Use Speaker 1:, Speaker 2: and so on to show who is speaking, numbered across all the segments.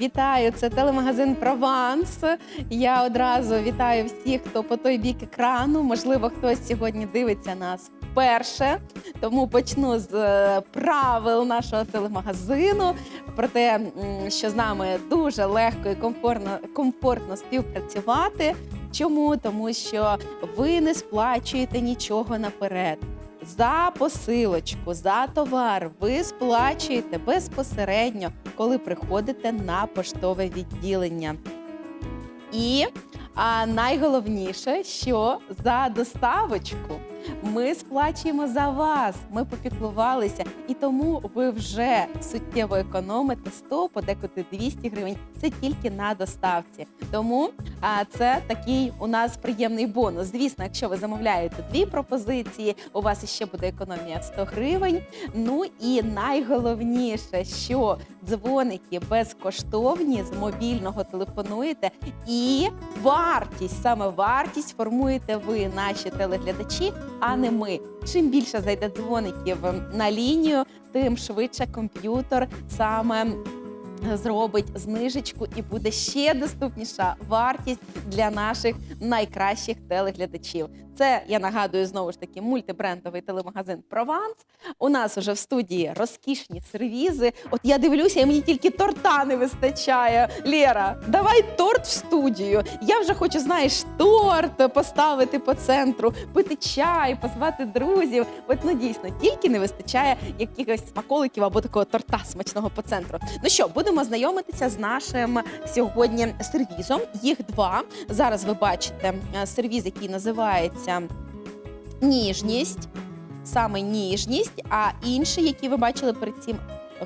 Speaker 1: Вітаю, це телемагазин Прованс. Я одразу вітаю всіх, хто по той бік екрану. Можливо, хтось сьогодні дивиться нас вперше. Тому почну з е, правил нашого телемагазину. Про те, що з нами дуже легко і комфортно, комфортно співпрацювати. Чому? Тому що ви не сплачуєте нічого наперед. За посилочку, за товар ви сплачуєте безпосередньо, коли приходите на поштове відділення. І а найголовніше, що за доставочку ми сплачуємо за вас. Ми попіклувалися, і тому ви вже суттєво економите 100, подекуди 200 гривень. Це тільки на доставці. Тому а, це такий у нас приємний бонус. Звісно, якщо ви замовляєте дві пропозиції, у вас іще буде економія в 100 гривень. Ну і найголовніше, що дзвоники безкоштовні з мобільного телефонуєте, і вартість, саме вартість формуєте ви, наші телеглядачі, а не ми. Чим більше зайде дзвоників на лінію, тим швидше комп'ютер саме зробить знижечку і буде ще доступніша вартість для наших найкращих телеглядачів. Це я нагадую знову ж таки мультибрендовий телемагазин Прованс. У нас уже в студії розкішні сервізи. От я дивлюся, і мені тільки торта не вистачає. Лєра, давай торт в студію. Я вже хочу, знаєш, торт поставити по центру, пити чай, позвати друзів. От ну дійсно тільки не вистачає якихось смаколиків або такого торта смачного по центру. Ну що, будемо знайомитися з нашим сьогодні сервізом. Їх два. Зараз ви бачите е, сервіз, який називається ніжність, саме ніжність, а інші, які ви бачили перед цим.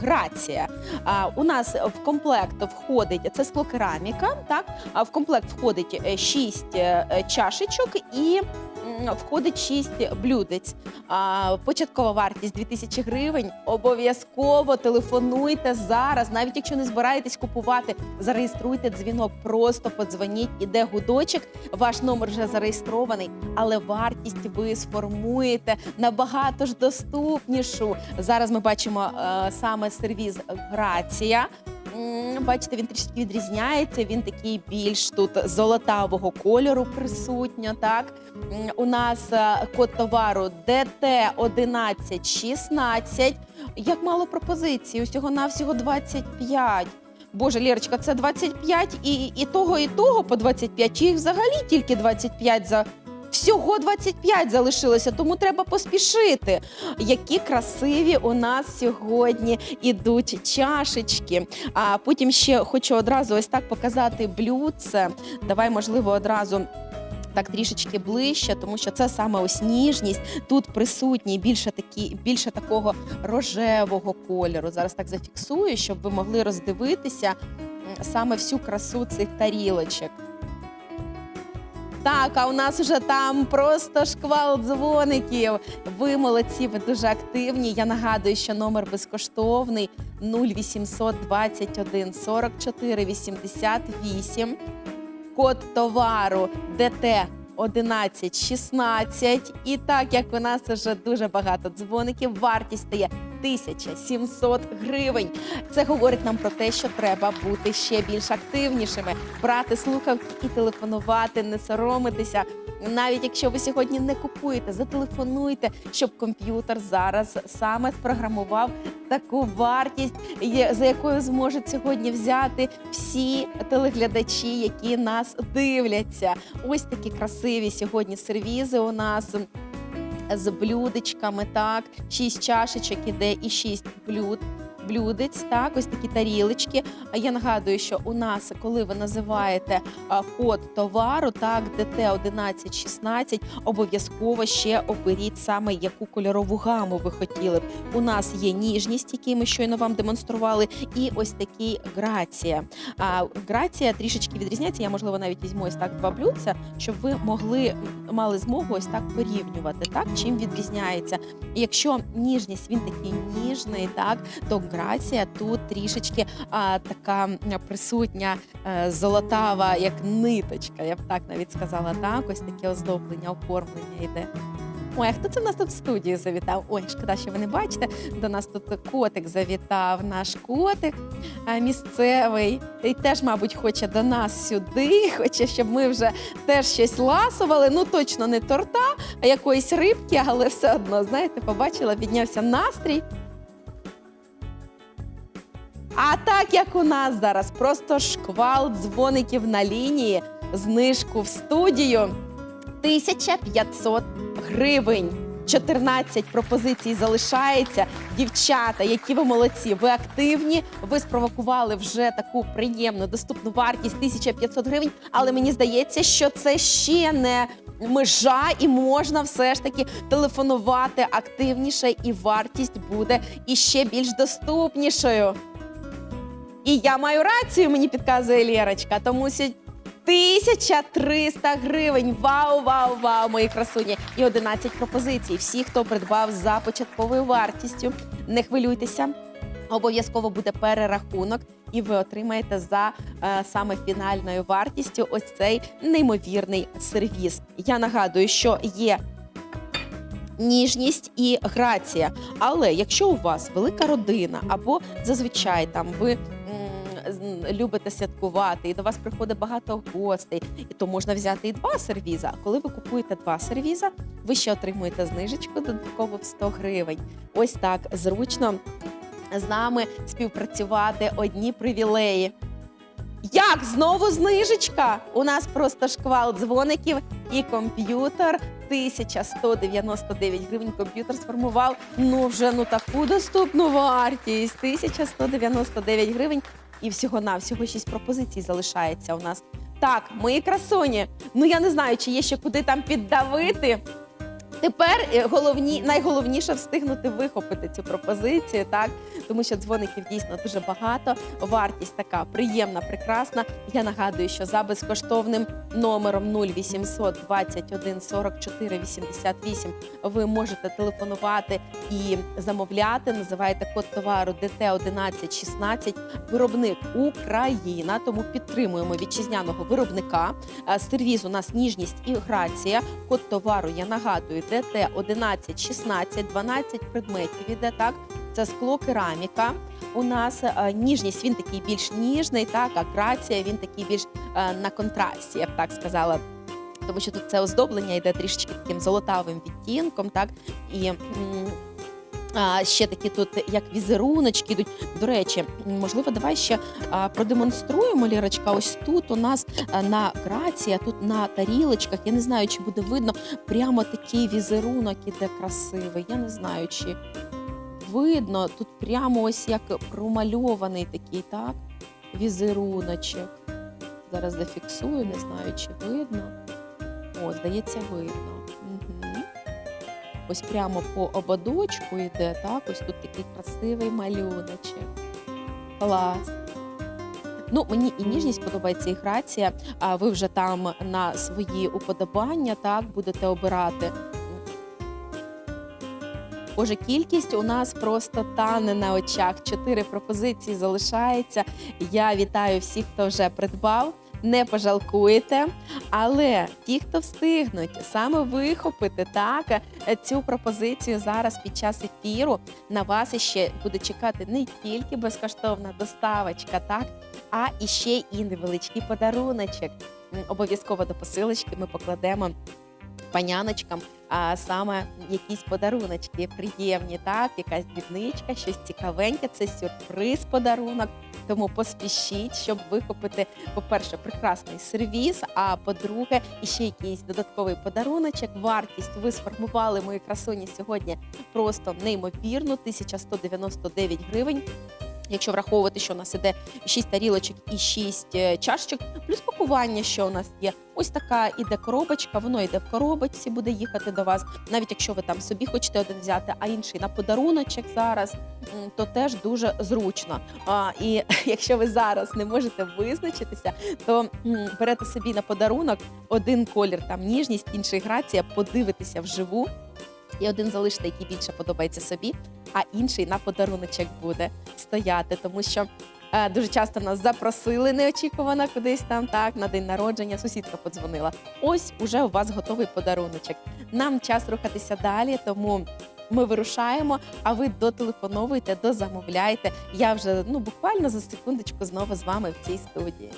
Speaker 1: Грація. А, у нас в комплект входить це склокераміка. Так а в комплект входить 6 чашечок і входить 6 блюдець. Початкова вартість 2000 гривень. Обов'язково телефонуйте зараз, навіть якщо не збираєтесь купувати, зареєструйте дзвінок, просто подзвоніть, іде гудочок. Ваш номер вже зареєстрований, але вартість ви сформуєте набагато ж доступнішу. Зараз ми бачимо е, саме сервіз Грація. Бачите, він трішки відрізняється. Він такий більш тут золотавого кольору присутньо. Так у нас е, код товару ДТ 1116. Як мало пропозицій, усього навсього 25. Боже, Лєрочка, це 25 і, і того, і того по 25, чи їх взагалі тільки 25 за. Всього 25 залишилося, тому треба поспішити. Які красиві у нас сьогодні ідуть чашечки. А потім ще хочу одразу ось так показати блюдце. Давай, можливо, одразу. Так трішечки ближче, тому що це саме ось ніжність. Тут присутній більше такі, більше такого рожевого кольору. Зараз так зафіксую, щоб ви могли роздивитися саме всю красу цих тарілочок. Так, а у нас вже там просто шквал дзвоників. Ви молодці, ви дуже активні. Я нагадую, що номер безкоштовний 0800 21 44 88. Код товару ДТ 1116. І так як у нас вже дуже багато дзвоників, вартість стає 1700 гривень. Це говорить нам про те, що треба бути ще більш активнішими, брати слухавки і телефонувати, не соромитися. Навіть якщо ви сьогодні не купуєте, зателефонуйте, щоб комп'ютер зараз саме спрограмував таку вартість, за якою зможуть сьогодні взяти всі телеглядачі, які нас дивляться. Ось такі красиві сьогодні сервізи у нас з блюдечками, так, шість чашечок іде і шість блюд. Блюдець, так, ось такі тарілочки. А я нагадую, що у нас, коли ви називаєте код товару, так, ДТ 1116, обов'язково ще оберіть саме яку кольорову гаму ви хотіли б. У нас є ніжність, які ми щойно вам демонстрували, і ось такий грація. А грація трішечки відрізняється. Я можливо навіть візьму ось так два блюдця, щоб ви могли мали змогу ось так порівнювати, так чим відрізняється. Якщо ніжність він такий ніжний, так то грація тут трішечки а, така присутня е, золотава, як ниточка. Я б так навіть сказала. Так, ось таке оздоблення, оформлення йде. Ой, а хто це в нас тут в студії завітав? Ой, шкода, що ви не бачите. До нас тут котик завітав, наш котик місцевий. І теж, мабуть, хоче до нас сюди. Хоче, щоб ми вже теж щось ласували. Ну, точно не торта, а якоїсь рибки, але все одно, знаєте, побачила, піднявся настрій. А так як у нас зараз просто шквал дзвоників на лінії, знижку в студію 1500 гривень. 14 пропозицій залишається. Дівчата, які ви молодці, ви активні. Ви спровокували вже таку приємну доступну вартість 1500 гривень. Але мені здається, що це ще не межа, і можна все ж таки телефонувати активніше, і вартість буде іще більш доступнішою. І я маю рацію, мені підказує Лєрочка, тому що 1300 гривень. Вау, вау, вау, мої красуні! І 11 пропозицій. Всі, хто придбав за початковою вартістю, не хвилюйтеся. Обов'язково буде перерахунок, і ви отримаєте за е, саме фінальною вартістю ось цей неймовірний сервіс. Я нагадую, що є ніжність і грація. Але якщо у вас велика родина, або зазвичай там ви. Любите святкувати, і до вас приходить багато гостей, і то можна взяти і два сервіза. А коли ви купуєте два сервіза, ви ще отримуєте знижечку додатково в 100 гривень. Ось так зручно з нами співпрацювати одні привілеї. Як знову знижечка? У нас просто шквал дзвоників і комп'ютер 1199 гривень. Комп'ютер сформував ну вже ну таку доступну вартість. 1199 гривень. І всього на всього 6 пропозицій залишається у нас. Так, мої красуні. Ну я не знаю, чи є ще куди там піддавити. Тепер е, головні, найголовніше встигнути вихопити цю пропозицію, так тому що дзвоників дійсно дуже багато. Вартість така приємна, прекрасна. Я нагадую, що за безкоштовним номером 0800 21 44 88 ви можете телефонувати і замовляти. Називаєте код товару ДТ 1116 Виробник Україна. Тому підтримуємо вітчизняного виробника. Е, Сервіз у нас ніжність і грація. Код товару я нагадую ДТ 1116, 12 предметів іде так. Це скло кераміка. У нас е, ніжність він такий більш ніжний, так а грація він такий більш е, на контрасті, я б так сказала. Тому що тут це оздоблення йде трішечки таким золотавим відтінком, так і. А, ще такі тут як візеруночки йдуть. До речі, можливо, давай ще а, продемонструємо Лірочка. Ось тут у нас а, на грації, а тут на тарілочках. Я не знаю, чи буде видно прямо такий візерунок іде красивий. Я не знаю, чи видно. Тут прямо ось як промальований такий, так, візеруночок. Зараз зафіксую, не знаю, чи видно. О, здається, видно. Угу. Ось прямо по ободочку йде, так, ось тут такий красивий малюночок. Клас. Ну, мені і ніжність подобається, і грація. А ви вже там на свої уподобання так будете обирати. Боже, кількість у нас просто тане на очах. Чотири пропозиції залишається. Я вітаю всіх, хто вже придбав. Не пожалкуєте, але ті, хто встигнуть саме вихопити так е, цю пропозицію зараз під час ефіру, на вас іще буде чекати не тільки безкоштовна доставочка, так а ще і невеличкий подаруночок. Обов'язково до посилочки ми покладемо паняночкам а саме якісь подаруночки приємні, так, якась дрібничка, щось цікавеньке. Це сюрприз подарунок. Тому поспішіть, щоб вихопити, по-перше, прекрасний сервіс. А по-друге, іще якийсь додатковий подаруночок. Вартість ви сформували мої красуні сьогодні просто неймовірну 1199 гривень. Якщо враховувати, що у нас іде 6 тарілочок і 6 е, чашечок, плюс пакування, що у нас є. Ось така іде коробочка, воно йде в коробочці, буде їхати до вас. Навіть якщо ви там собі хочете один взяти, а інший на подаруночок зараз, то теж дуже зручно. А, і якщо ви зараз не можете визначитися, то берете собі на подарунок один колір, там ніжність, інший грація, подивитися вживу. І один залишите, який більше подобається собі, а інший на подаруночок буде стояти, тому що Е, Дуже часто нас запросили неочікувано кудись там, так, на день народження. Сусідка подзвонила. Ось уже у вас готовий подаруночок. Нам час рухатися далі, тому. Ми вирушаємо, а ви дотелефоновуйте, дозамовляйте. Я вже ну буквально за секундочку знову з вами в цій студії.